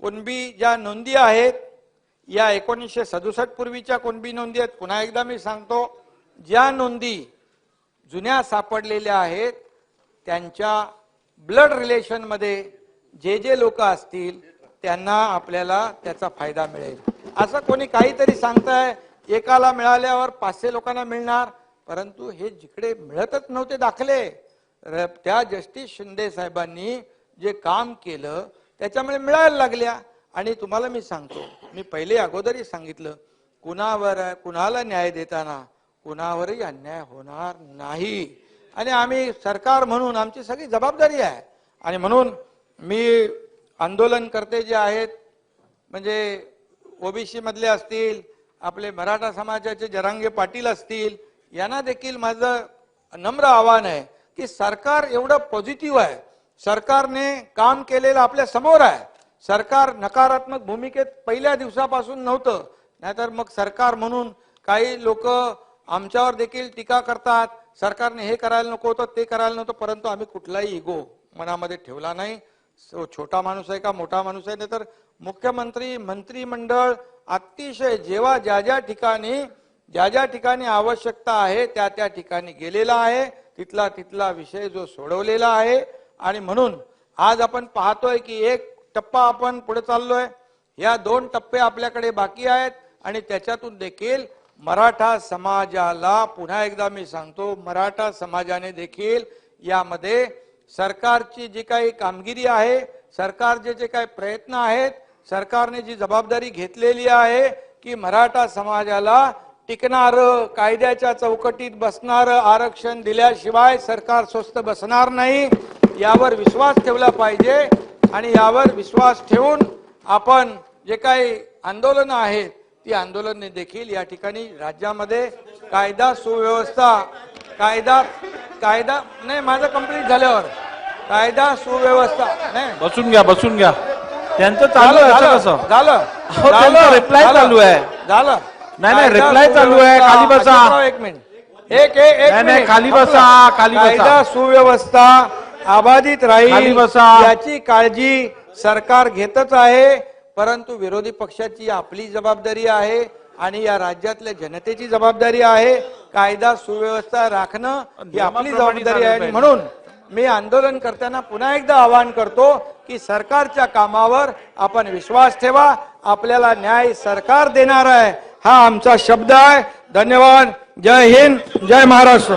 कुणबी ज्या नोंदी आहेत या एकोणीसशे सदुसष्ट पूर्वीच्या कुणबी नोंदी आहेत पुन्हा एकदा मी सांगतो ज्या नोंदी जुन्या सापडलेल्या आहेत त्यांच्या ब्लड रिलेशनमध्ये जे जे लोक असतील त्यांना आपल्याला त्याचा फायदा मिळेल. असं कोणी काहीतरी सांगताय एकाला मिळाल्यावर पाचशे लोकांना मिळणार परंतु हे जिकडे मिळतच नव्हते दाखले. र- त्या जस्टिस शिंदे साहेबांनी जे काम केलं त्याच्यामुळे मिळायला लागल्या. आणि तुम्हाला मी सांगतो मी पहिले अगोदरही सांगितलं कुणावर कुणाला न्याय देताना कुणावरही अन्याय होणार नाही. आणि आम्ही सरकार म्हणून आमची सगळी जबाबदारी आहे. आणि म्हणून मी आंदोलनकर्ते जे आहेत म्हणजे ओबीसी मधले असतील आपले मराठा समाजाचे जरांगे पाटील असतील यांना देखील माझं नम्र आव्हान आहे की सरकार एवढं पॉझिटिव्ह आहे. सरकारने काम केलेलं आपल्यासमोर आहे. सरकार नकारात्मक भूमिकेत पहिल्या दिवसापासून नव्हतं. नाहीतर मग सरकार म्हणून काही लोक आमच्यावर देखील टीका करतात. सरकारने हे करायला नको होतं ते करायला नव्हतं परंतु आम्ही कुठलाही इगो मनामध्ये ठेवला नाही. सो छोटा माणूस आहे का मोठा माणूस आहे? नाही तर मुख्यमंत्री मंत्रिमंडळ अतिशय जेव्हा ज्या ज्या ठिकाणी ज्या ज्या ठिकाणी आवश्यकता आहे त्या त्या ठिकाणी गेलेला आहे. तिथला तिथला विषय जो सोडवलेला आहे आणि म्हणून आज आपण पाहतोय की एक टप्पा आपण पुढे चाललोय. या दोन टप्पे आपल्याकडे बाकी आहेत आणि त्याच्यातून देखील मराठा समाजाला पुन्हा एकदा मी सांगतो मराठा समाजाने देखील यामध्ये सरकारची जी काही कामगिरी आहे सरकारचे जे काही प्रयत्न आहेत सरकारने जी जबाबदारी घेतलेली आहे की मराठा समाजाला टिकणार कायद्याच्या चौकटीत बसणार आरक्षण दिल्याशिवाय सरकार स्वस्त बसणार नाही. यावर विश्वास ठेवला पाहिजे आणि यावर विश्वास ठेवून आपण जे काही आंदोलनं आहेत ती आंदोलने देखील या ठिकाणी राज्यामध्ये कायदा सुव्यवस्था कायदा कायदा नाही माझं कंप्लीट झाल्यावर कायदा सुव्यवस्था नाही बसून घ्या बसून घ्या त्यांचं चालू झालं झालं, झालं, चालू आहे. झालं नाही, नाही, reply चालू आहे. खाली बसा. एक मिनिट एक एक नाही. खाली बसा, खाली बसा. कायदा सुव्यवस्था अबाधित राहील. याची काळजी सरकार घेतच आहे. परंतु विरोधी पक्षाची आपली जबाबदारी आहे आणि या राज्यातल्या जनतेची जबाबदारी आहे. कायदा सुव्यवस्था राखणं ही आपली जबाबदारी आहे. म्हणून मी आंदोलन करताना पुन्हा एकदा आवाहन करतो की सरकारच्या कामावर आपण विश्वास ठेवा. आपल्याला न्याय सरकार देणार आहे. हा आमचा शब्द आहे. धन्यवाद. जय हिंद. जय महाराष्ट्र.